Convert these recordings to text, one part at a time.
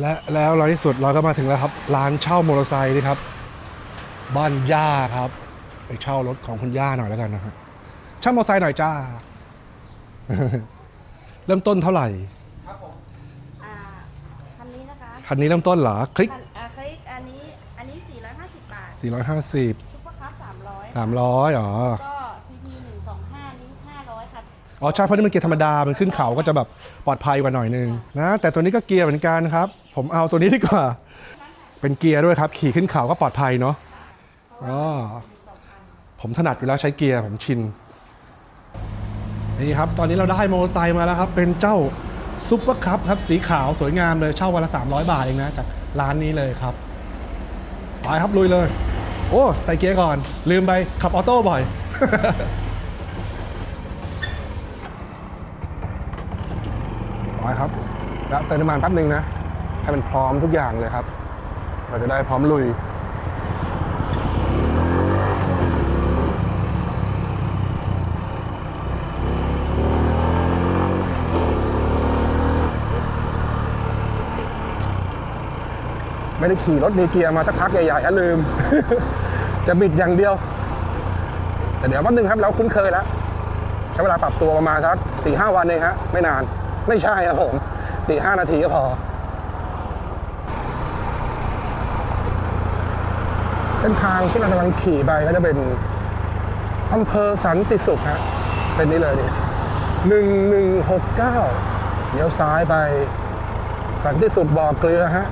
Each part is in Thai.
และแล้วเราที่สุดเราก็มาถึงแล้วครับร้านเช่ามอเตอร์ไซค์นี่ครับ บ้านย่าครับ ไปเช่ารถของคุณย่าหน่อยแล้วกันนะฮะเช่ามอเตอร์ไซค์หน่อยจ้า เริ่มต้นเท่าไหร่อ่าคันนี้นะคะคันนี้เริ่มต้นเหรอคลิก คันอ่าคลิกอันนี้อันนี้ 450 บาท450 ซุปเปอร์คัพ300 300อ๋อก็ซีพี125นี้500 ค่ะ อ๋อใช่เพราะนี่มันเกียร์ธรรมดา มันขึ้นเขาก็จะแบบปลอดภัยกว่าหน่อยนึงนะแต่ตัวนี้ก็เกียร์เหมือนกันครับ ผมเอาตัวนี้ดีกว่า เป็นเกียร์ด้วยครับ ขี่ขึ้นเขาก็ปลอดภัยเนาะอ๋อผมถนัดอยู่แล้วใช้เกียร์ผมชิน นี่ครับ ตอนนี้เราได้มอเตอร์ไซค์มาแล้วครับ เป็นเจ้าซุปเปอร์คัพครับ สีขาวสวยงามเลย เช่าวันละ 300 บาทเองนะ จากร้านนี้เลยครับ ไปครับลุยเลย โอ้ใส่เกียร์ก่อน ลืมไปขับออโต้บ่อยไปครับแล้วเติมน้ำมันแป๊บนึงนะ ให้มันพร้อมทุกอย่างเลยครับ เราจะได้พร้อมลุย ไม่ได้ขี่รถมีเกียร์มาสักพักใหญ่ๆอะลืม จะบิดอย่างเดียว แต่เดี๋ยวแป๊บนึงครับเราคุ้นเคยแล้วใช้เวลาปรับตัวประมาณสักสี่ห้าวันเองฮะ ไม่นาน ไม่ใช่ครับผมสี่ห้านาทีก็พอ เส้นทางที่เรากำลังขี่ไปก็จะเป็นอำเภอสันติสุขฮะเป็นนี่เลยหนึ่งหนึ่งหกเก้าเลี้ยวซ้ายไป สันติสุขบ่อเกลือฮะ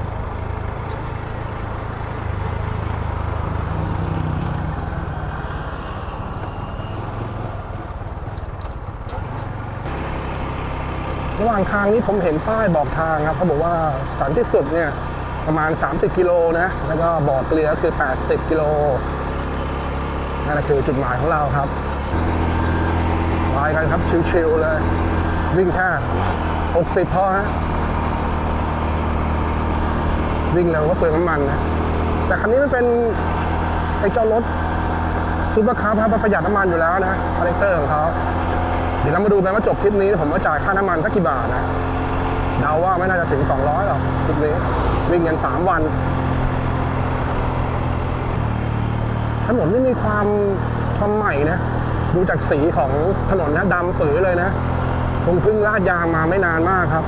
ระหว่างทางนี้ผมเห็นป้ายบอกทางครับเขาบอกว่าสันติสุขเนี่ย ประมาณ 30 กิโลนะ แล้วก็บ่อเกลือคือ 80 กิโลนั่นคือจุดหมายของเราครับไปกันครับชิวๆเลย วิ่งแค่60พอฮะวิ่งเร็วก็เปลืองน้ำมันนะ แต่คันนี้มันเป็นไอ้เจ้ารถซูเปอร์คาร์ครับประหยัดน้ำมันอยู่แล้วนะคาแรคเตอร์ของเขาเดี๋ยวเรามาดูกันว่าจบทริปนี้ ผมว่าจ่ายค่าน้ำมันสักกี่บาทนะเดาว่าไม่น่าจะถึง 200หรอกทริปนี้ วิ่งกัน3วัน ถนนนี่มีความความใหม่นะ ดูจากสีของถนนนะดำปื๋อเลยนะคงเพิ่งลาดยางมาไม่นานมากครับ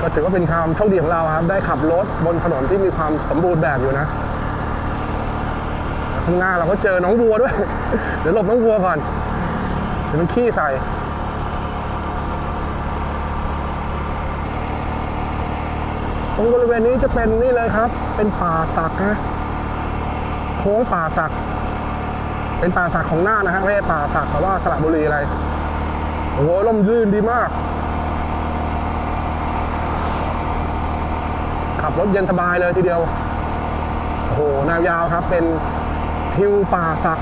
ก็ถือว่าเป็นความโชคดีของเราครับ ได้ขับรถบนถนนที่มีความสมบูรณ์แบบอยู่นะข้างหน้าเราก็เจอน้องวัวด้วย เดี๋ยวหลบน้องวัวก่อน เดี๋ยวมันขี้ใส่ ตรงบริเวณนี้จะเป็นนี่เลยครับ เป็นป่าสักนะโค้งป่าสัก เป็นป่าสักของหน่านนะฮะไม่ใช่ป่าสักแต่ว่าสระบุรีอะไรโอ้โหล่มลื่นดีมาก ขับรถเย็นสบายเลยทีเดียวโอ้โหแนวยาวครับ เป็นทิวป่าสัก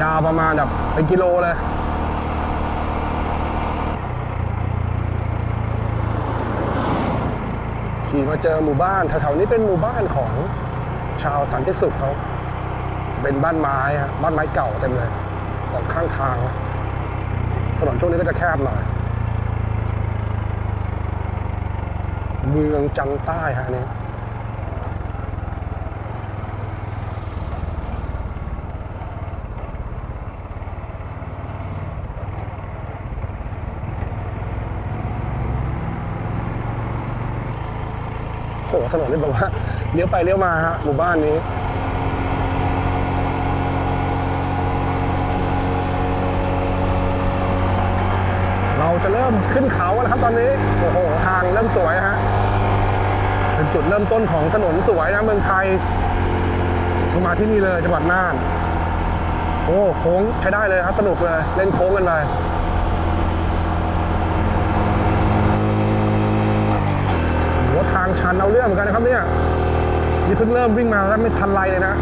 ยาวประมาณแบบเป็นกิโลเลย ขี่มาเจอหมู่บ้านแถวๆนี้เป็นหมู่บ้านของชาวสันติสุขเขาเป็นบ้านไม้ฮะบ้านไม้เก่าเต็มเลยตอกข้างทางถนนช่วงนี้ก็จะแคบหน่อยเมืองจังใต้ฮะนี่ หถนนนี่แบบว่าเลี้ยวไปเลี้ยวมาฮะหมู่บ้านนี้เราจะเริ่มขึ้นเขาแล้วครับตอนนี้ โอ้โห ทางเริ่มสวยฮะ เป็นจุดเริ่มต้นของถนนสวยนะเมืองไทยมาที่นี่เลยจังหวัดน่าน โอ้โค้งใช้ได้เลยครับ สนุกเลย เล่นโค้งกันไปโห ทันเอาเรื่องเหมือนกันนะครับเนี่ยนี่เพิ่งเริ่มวิ่งมาแล้วไม่ทันไรเลยนะ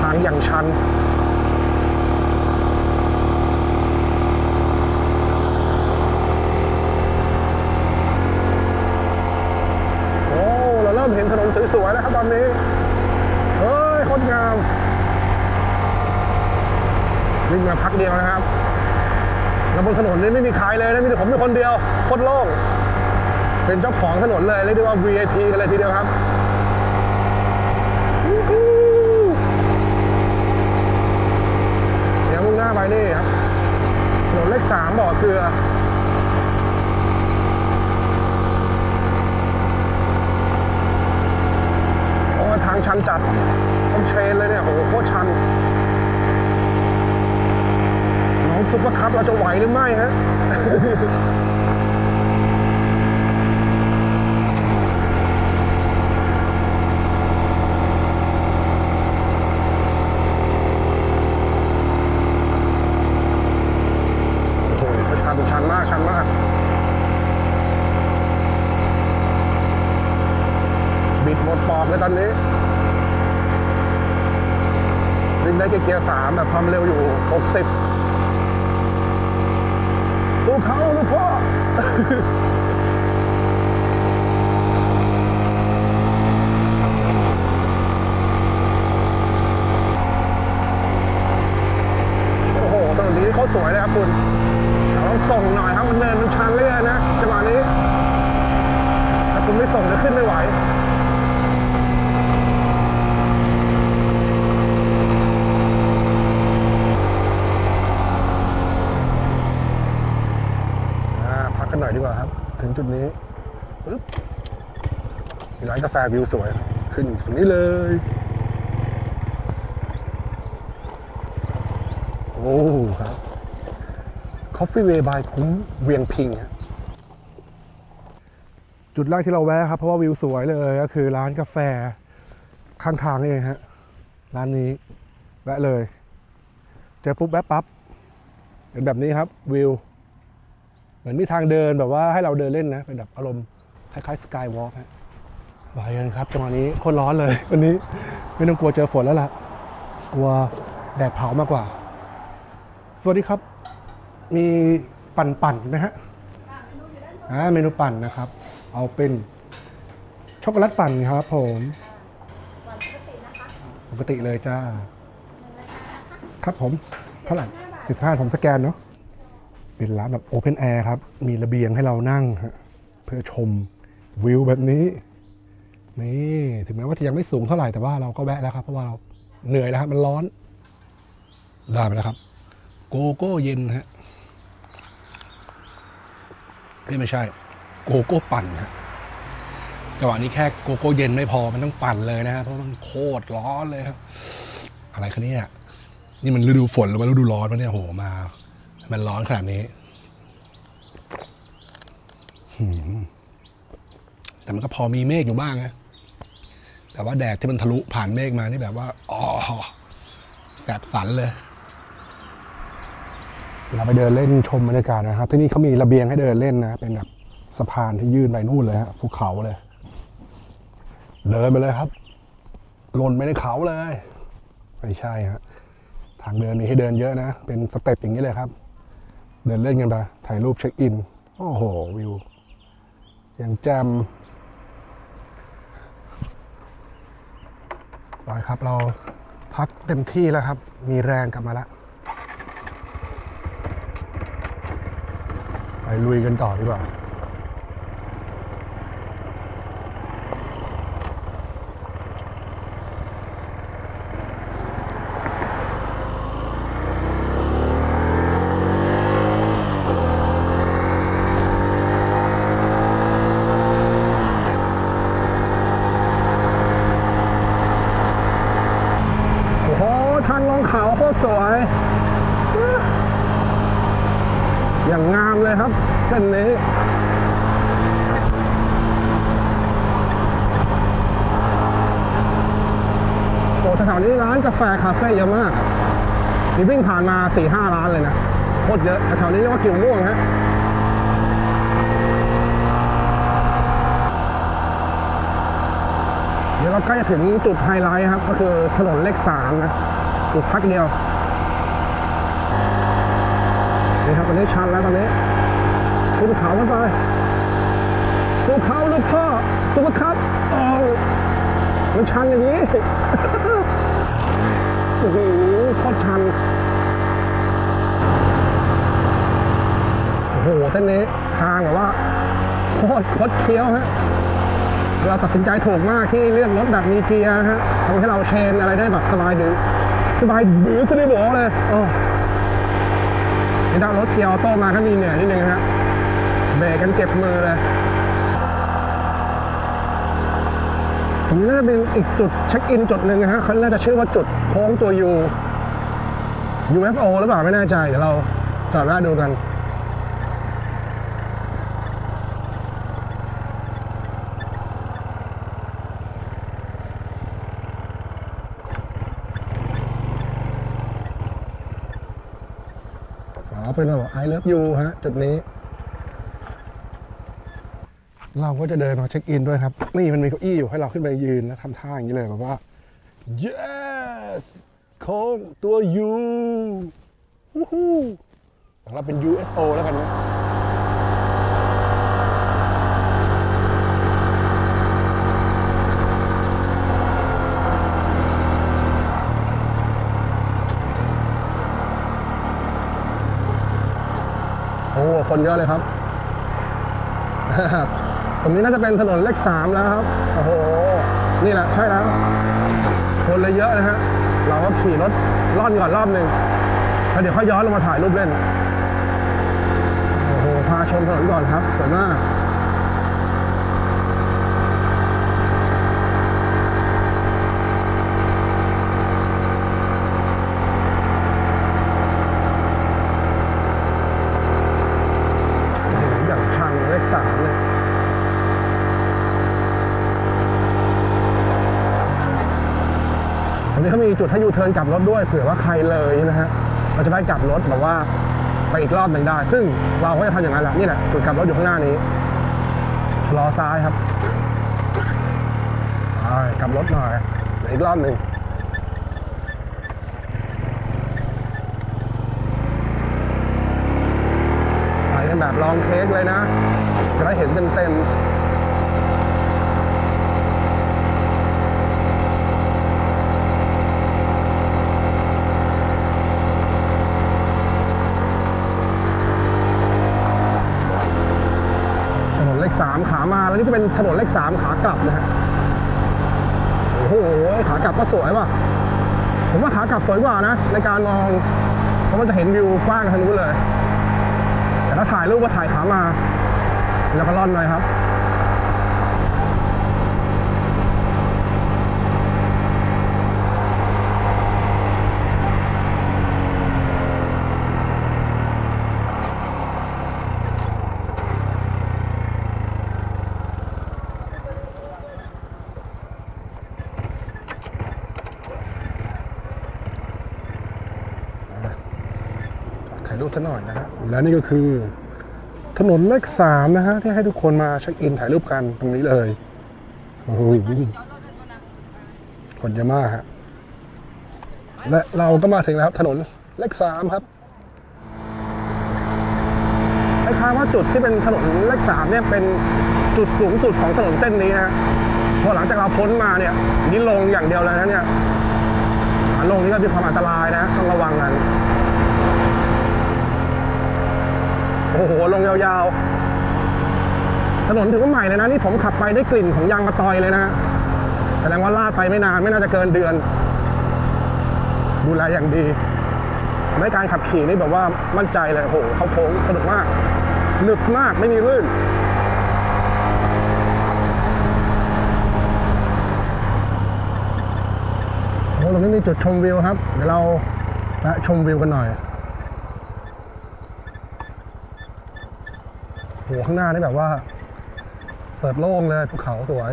ทางอย่างชันโอ้เราเริ่มเห็นถนนสวยๆแล้วครับตอนนี้เฮ้ยโคตรงามวิ่งมาพักเดียวนะครับแล้วบนถนนนี้ไม่มีใครเลยนะมีแต่ผมอยู่คนเดียวโคตรโล่ง เป็นเจ้าของถนนเลยเรียกได้ว่า VIP กันเลยทีเดียวครับเดี๋ยวมุ่งหน้าไปนี่ครับถนนเลขสามบ่อเกลือโอ้ทางชันจัดต้องเทรนเลยเนี่ยโอ้โหโคตรชันน้องซุปเปอร์คัพเราจะไหวหรือไม่ฮะ โอ้โหชันชันมาก ชันมาก บิดหมดปอกเลยตอนนี้วิ่งได้แค่ เกียร์สามแบบความเร็วอยู่ 60สู้เขาลูกพ่อโอ้โหตอนนี้เขาสวยเลยครับคุณเราต้องส่งหน่อยครับมันเนินมันชันเรื่อยนะจังหวะนี้ ถ้าคุณไม่ส่งจะขึ้นไม่ไหว อ่าพักกันหน่อยดีกว่าครับ ถึง จุดนี้มีร้านกาแฟวิวสวย ขึ้นตรงนี้เลย โอ้ครับ Coffee Way by คุ้มเวียงพิง จุดแรกที่เราแวะครับ เพราะว่าวิวสวยเลยก็คือร้านกาแฟข้างทางนี่เองฮะ ร้านนี้ แวะเลย เจอปุ๊บแวะปั๊บเป็นแบบนี้ครับวิว มือนมีทางเดินแบบว่าให้เราเดินเล่นนะเป็นแบบอารมณ์คล้ายๆสกายวอล์กฮะไปกันครับจังหวะนี้โคตรร้อนเลยวันนี้ไม่ต้องกลัวเจอฝนแล้วล่ะ กลัวแดดเผามากกว่า สวัสดีครับ มีปั่นปั่นๆไหมฮะอ่าเมนูปั่นนะครับ เอาเป็นช็อกโกแลตปั่นครับผมหวานปกตินะคะปกติเลยจ้าหนึ่งรายการนะคะครับผมเท่าไหร่75บาทสิบห้าผมสแกนเนาะ เป็นร้านแบบโอเพนแอร์ครับ มีระเบียงให้เรานั่งเพื่อชมวิวแบบนี้ นี่ถึงแม้ว่าจะยังไม่สูงเท่าไหร่แต่ว่าเราก็แวะแล้วครับ เพราะว่าเราเหนื่อยแล้วครับมันร้อน ได้ไปแล้วครับ โกโก้เย็นฮะไม่ใช่ โกโก้ปั่นฮะจังหวะนี้แค่โกโก้เย็นไม่พอมันต้องปั่นเลยนะฮะเพราะมันโคตรร้อนเลยครับ อะไรคะเนี่ยนี่มันฤดูฝนหรือว่าฤดูร้อนวะเนี่ยโหมา มันร้อนขนาดนี้ แต่มันก็พอมีเมฆอยู่บ้างนะ แต่ว่าแดดที่มันทะลุผ่านเมฆมานี่แบบว่าอ๋อแสบสันเลยเราไปเดินเล่นชมบรรยากาศนะครับที่นี่เขามีระเบียงให้เดินเล่นนะ เป็นแบบสะพานที่ยื่นไปนู่นเลยฮะภูเขาเลย เดินไปเลยครับหล่นไปในเขาเลย ไม่ใช่ฮะทางเดินมีให้เดินเยอะนะ เป็นสเต็ปอย่างนี้เลยครับ เดินเล่นกันไปถ่ายรูปเช็คอิน โอ้โห วิว อย่างแจมไปครับเราพักเต็มที่แล้วครับ มีแรงกลับมาแล้วไปลุยกันต่อดีกว่า โอ้โห ทางลงเขาโคตรสวย อย่างงามเลยครับ เส้นนี้ โอ้แถ วนี้ร้านกาแฟคาเฟ่เยอะมากมีวิ่งผ่านมาสี่ห้าร้านเลยนะโคตรเยอะแถวนี้เรียกว่ากิ่วม่วงฮะเดี๋ยวเราใกล้จะถึงจุดไฮไลท์ครับ ก็คือถนนเลขสามนะอีกพักเดียวนี่ครับตอนนี้ชันแล้วตอนนี้ขึ้นเขากันไปภูเขาลูกพ่อสุภคับโอ้มันชันอย่างนี้ โอ้โหโคตรชัน โอ้โห เส้นนี้ทางแบบว่าโคโคตรคดเคี้ยวฮะ เราตัดสินใจถูกมากที่เลือกรถแบบมีเกียร์ฮะทำให้เราเชนอะไรได้แบบสบายดื้อสบายดื้อซะได้บอกเลยโอ้นี่ได้รถเกียร์ออโต้มาก็มีเหนื่อยนิดนึงฮะเบรกกันเจ็บมือเลย ผมน่าจะเป็นอีกจุดเช็คอินจุดหนึ่งนะฮะเขาน่าจะชื่อว่าจุดโค้งตัว U UFO หรือเปล่าไม่แน่ใจ เดี๋ยวเราจอดแวะดูกัน อ๋อเป็นแบบ I love you ฮะ จุดนี้ เราก็จะเดินมาเช็คอินด้วยครับ นี่มันมีเก้าอี้อยู่ให้เราขึ้นไปยืนแล้วทำท่าอย่างนี้เลยแบบว่า yes โค้งตัว U วู้ฮู้ของเราเป็น UFO แล้วกันนะโอ้ คนเยอะเลยครับ ตรงนี้น่าจะเป็นถนนเลขสามแล้วครับ โอ้โห นี่แหละใช่แล้ว คนเลยเยอะนะฮะ เราก็ขี่รถล่อนก่อนรอบหนึ่งแล้วเดี๋ยวค่อยย้อนลงมาถ่ายรูปเล่น โอ้โห พาชมถนนก่อนครับสวยมาก โอ้โหอย่างชังเลขสามเลย ตรงนี้เขามี จุดให้ยูเทิร์นกลับรถด้วยเผื่อว่าใครเลยนะฮะเราจะได้กลับรถแบบว่าไปอีกรอบหนึ่งได้ ซึ่งเราก็จะทำอย่างนั้นแหละนี่แหละจุดกลับรถอยู่ข้างหน้านี้ชะลอซ้ายครับไปกลับรถหน่อยเดี๋ยวอีกรอบหนึ่งไปกันแบบลองเทคเลยนะ จะได้เห็นเต็มๆ ถนนเลขสาม ขามาแล้วนี่ก็เป็นถนนเลขสามขากลับนะฮะโอ้โหขากลับก็สวยว่ะผมว่าขากลับสวยกว่านะ ในการมองเพราะมันจะเห็นวิวกว้างทางนู้นเลย แต่ถ้าถ่ายรูปก็ถ่ายขามา แล้วก็ล่อนหน่อยครับ ซะหน่อยนะฮะแล้วนี่ก็คือถนนเลขสามนะฮะที่ให้ทุกคนมาเช็คอินถ่ายรูปกันตรงนี้เลยโอ้โหคนเยอะมากฮะและเราก็มาถึงแล้วถนนเลขสามครับคล้ายๆว่าจุดที่เป็นถนนเลขสามเนี่ยเป็นจุดสูงสุดของถนนเส้นนี้ฮะพอหลังจากเราพ้นมาเนี่ยนี่ลงอย่างเดียวเลยนะเนี่ยขาลงนี่ก็มีความอันตรายนะต้องระวังกัน โอ้โหลงยาวๆ ถนนถือว่าใหม่เลยนะนี่ผมขับไปได้กลิ่นของยางมะตอยเลยนะแสดงว่าลาดไปไม่นานไม่น่าจะเกินเดือน ดูแลอย่างดีในการขับขี่นี่แบบว่ามั่นใจเลยโอ้โหเขาโค้งสนุกมากหนึบมากไม่มีลื่นโอ้ตรงนี้มีจุดชมวิวครับ เดี๋ยวเราชมวิวกันหน่อย โห ข้างหน้านี่แบบว่า เปิดโล่งเลยภูเขาสวย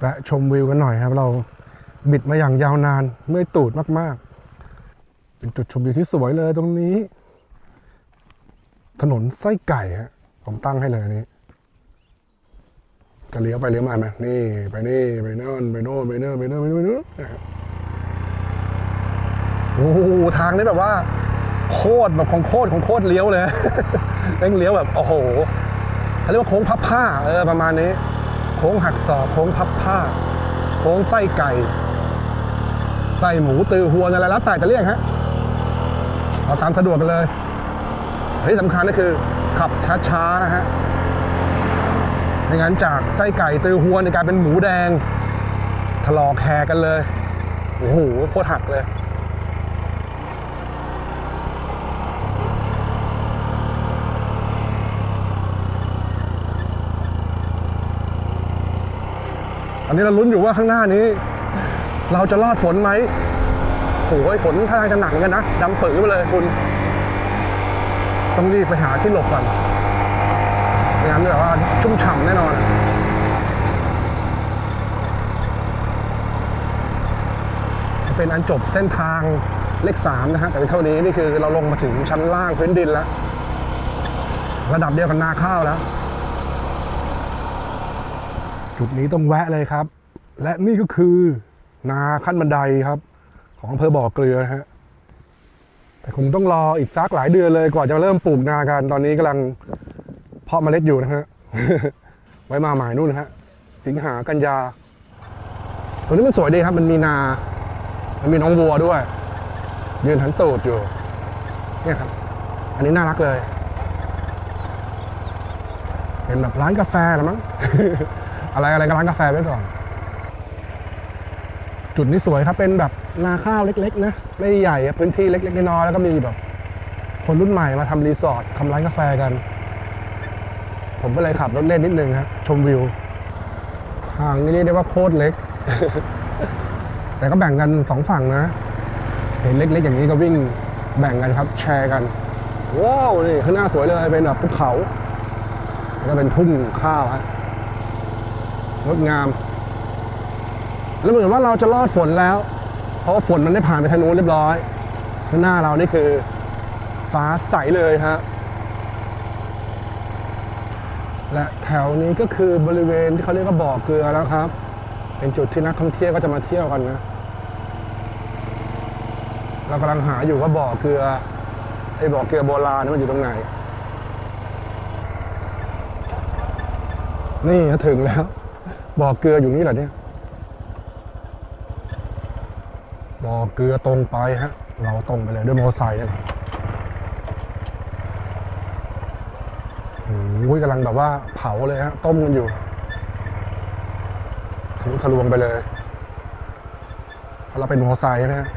และชมวิวกันหน่อยครับ เราบิดมาอย่างยาวนานเมื่อยตูดมากๆ เป็นจุดชมวิวที่สวยเลยตรงนี้ ถนนไส้ไก่ฮะผมตั้งให้เลยอันนี้จะเลี้ยวไปเลี้ยวมาไหมนี่ ไปนี่ ไปโน่นไปโน่นไปโน่นไปโน่นไปโน่นไป โอ้โหทางนี้แบบว่าโคตรแบบของโคตรของโคตรเลี้ยวเลยเร่งเลี้ยวแบบโอ้โหเขาเรียกว่าโค้งพับผ้าเออประมาณนี้ โค้งหักศอกโค้งพับผ้า โค้งไส้ไก่ไส้หมูตือหัวอะไรแล้วแต่จะเรียกฮะเอาตามสะดวกกันเลยที่สำคัญก็คือ ขับช้าๆนะฮะไม่งั้นจากไส้ไก่ตือหัวในกลายเป็นหมูแดงถลอกแหกันเลยโอ้โหโคตรหักเลย อันนี้เราลุ้นอยู่ว่าข้างหน้านี้ เราจะรอดฝนไหมโอ้ยฝนท่าทางจะหนักเหมือนกันนะดำปื้อไปเลยคุณ ต้องรีบไปหาที่หลบก่อนไม่งั้นแบบว่าชุ่มฉ่ำแน่นอนเป็นอันจบเส้นทางเลขสามนะฮะแต่เป็นเท่านี้นี่คือเราลงมาถึงชั้นล่างพื้นดินแล้ว ระดับเดียวกับนาข้าวแล้ว จุดนี้ต้องแวะเลยครับ และนี่ก็คือนาขั้นบันไดครับ ของอำเภอบ่อเกลือนะฮะแต่คงต้องรออีกสักหลายเดือนเลยกว่าจะเริ่มปลูกนากันตอนนี้กำลังเพาะเมล็ดอยู่นะฮะไว้มาหมายนู่นนะฮะสิงหากันยาตรงนี้มันสวยดีครับ มันมีนา มันมีน้องวัวด้วย ยืนหันตูดอยู่ เนี่ยครับ อันนี้น่ารักเลย เป็นแบบร้านกาแฟหรือมั้ง อะไรอะไรก็ร้านกาแฟไว้ก่อน จุดนี้สวยครับเป็นแบบนาข้าวเล็ก ๆ นะ ไม่ใหญ่พื้นที่เล็กๆน้อยๆแล้วก็มีแบบคนรุ่นใหม่มาทำรีสอร์ททำร้านกาแฟกัน ผมก็เลยขับรถเล่นนิดนึงครับชมวิวทางนี้เรียกได้ว่าโคตรเล็ก แต่ก็แบ่งกันสองฝั่งนะ เห็นเล็กๆอย่างนี้ก็วิ่งแบ่งกันครับ แชร์กัน ว้าว นี่ข้างหน้าสวยเลยเป็นแบบภูเขา แล้วก็เป็นทุ่งข้าวฮะ งดงาม แล้วเหมือนว่าเราจะรอดฝนแล้ว เพราะว่าฝนมันได้ผ่านไปทางนู้นเรียบร้อยข้างหน้าเรานี่คือฟ้าใสเลยฮะและแถวนี้ก็คือบริเวณที่เขาเรียกว่าบ่อเกลือแล้วครับ เป็นจุดที่นักท่องเที่ยวก็จะมาเที่ยวกันนะเรากำลังหาอยู่ว่าบ่อเกลือไอ้บ่อเกลือโบราณนี่มันอยู่ตรงไหน นี่ถึงแล้ว บ่อเกลืออยู่นี่เหรอเนี่ยบ่อเกลือตรงไปฮะ เราตรงไปเลยด้วยมอเตอร์ไซค์นี่แหละโอ้ยกำลังแบบว่าเผาเลยฮะ ต้มกันอยู่ทะลุทะลวงไปเลย เราเราเป็นมอเตอร์ไซค์นะฮะ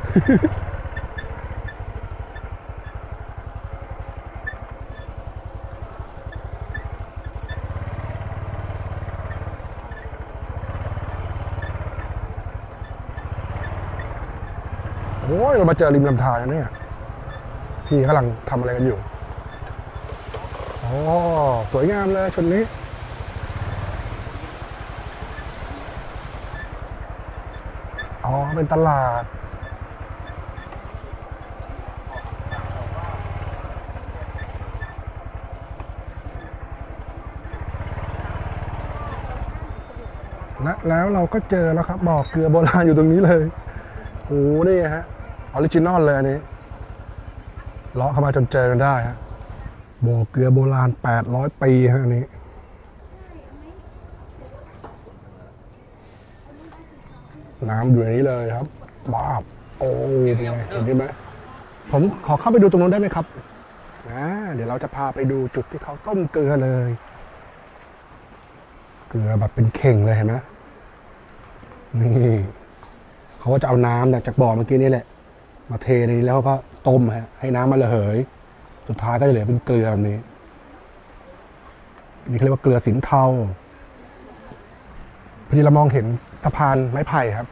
โอ้ยเรามาเจอริมลำธารแล้วเนี่ย พี่กำลังทำอะไรกันอยู่อ๋สวยงามเลยชนนี้ อ๋อ เป็นตลาด และแล้วเราก็เจอแล้วครับบ่อเกลือโบราณอยู่ตรงนี้เลยโอ้โหนี่ฮะ ออริจินอลเลยอันนี้เลาะเข้ามาจนเจอกันได้ฮะบ่อเกลือโบราณ 800 ปีฮะอันนี้ น้ำอยู่ในนี้เลยครับบ้าบโอ้ยเป็นไงเห็นไหมผมขอเข้าไปดูตรงนู้นได้ไหมครับอ่าเดี๋ยวเราจะพาไปดูจุดที่เขาต้มเกลือเลย เกลือแบบเป็นเข่งเลยเห็นไหมนี่เขาก็จะเอาน้ำจากบ่อเมื่อกี้นี่แหละ มาเทในนี้แล้วก็ต้มฮะให้น้ำมันระเหย สุดท้ายก็จะเหลือเป็นเกลือแบบนี้นี่เขาเรียกว่าเกลือสินเทาพอดีเรามองเห็นสะพานไม้ไผ่ครับ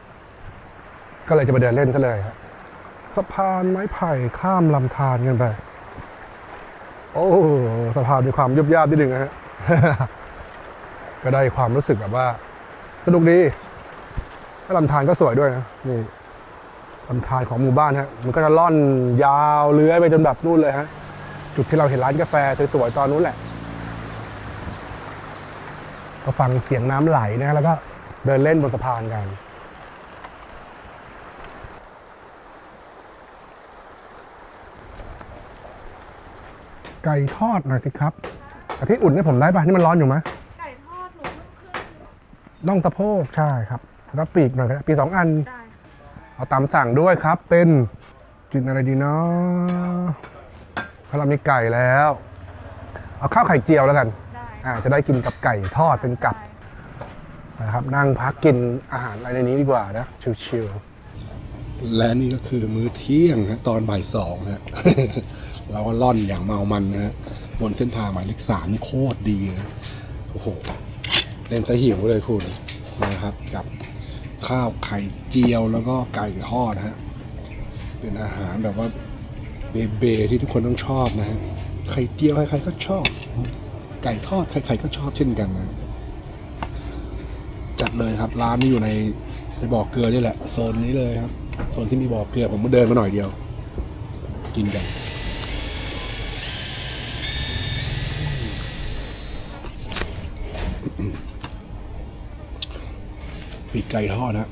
ก็เลยจะมาเดินเล่นก็เลยครับสะพานไม้ไผ่ข้ามลำธารกันไป โอ้สะพานมีความยุบยาบนิดนึงนะฮะก็ได้ความรู้สึกแบบว่า สนุกดีแล้วลำธารก็สวยด้วยนะนี่ ลำธารของหมู่บ้านฮะมันก็จะล่อนยาวเลื้อยไปจนแบบนู่นเลยฮะจุดที่เราเห็นร้านกาแฟสวยๆตอนนู้นแหละ ก็ฟังเสียงน้ำไหลนะแล้วก็เดินเล่นบนสะพานกันไก่ทอดหน่อยสิครับแต่ที่อุ่นให้ผมได้ป่ะนี่มันร้อนอยู่ไหมไก่ทอดหนูเพิ่งขึ้นน่องสะโพกใช่ครับ แล้วปีกหน่อยก็ได้ปีกสองอัน ได้ เอาตามสั่งด้วยครับ เป็นกินอะไรดีเนาะเพราะเรามีไก่แล้ว เอาข้าวไข่เจียวแล้วกันได้อ่าจะได้กินกับไก่ทอดเป็นกับนะครับ นั่งพักกินอาหารอะไรในนี้ดีกว่านะชิวๆและนี่ก็คือมื้อเที่ยงฮะตอนบ่ายสองฮะเราก็ล่อนอย่างเมามันนะฮะบนเส้นทางหมายเลขสามนี่โคตรดีนะโอ้โหเล่นซะหิวเลยคุณนะครับกับ ข้าวไข่เจียวแล้วก็ไก่ทอดนะฮะเป็นอาหารแบบว่าเบเบที่ทุกคนต้องชอบนะฮะไข่เจียวใครๆก็ชอบ ไก่ทอดใครๆก็ชอบเช่นกันนะ จัดเลยครับร้านนี้อยู่ในในบ่อเกลือนี่แหละโซนนี้เลยครับโซนที่มีบ่อเกลือผมมาเดินมาหน่อยเดียว กินกัน ไก่ทอดนะ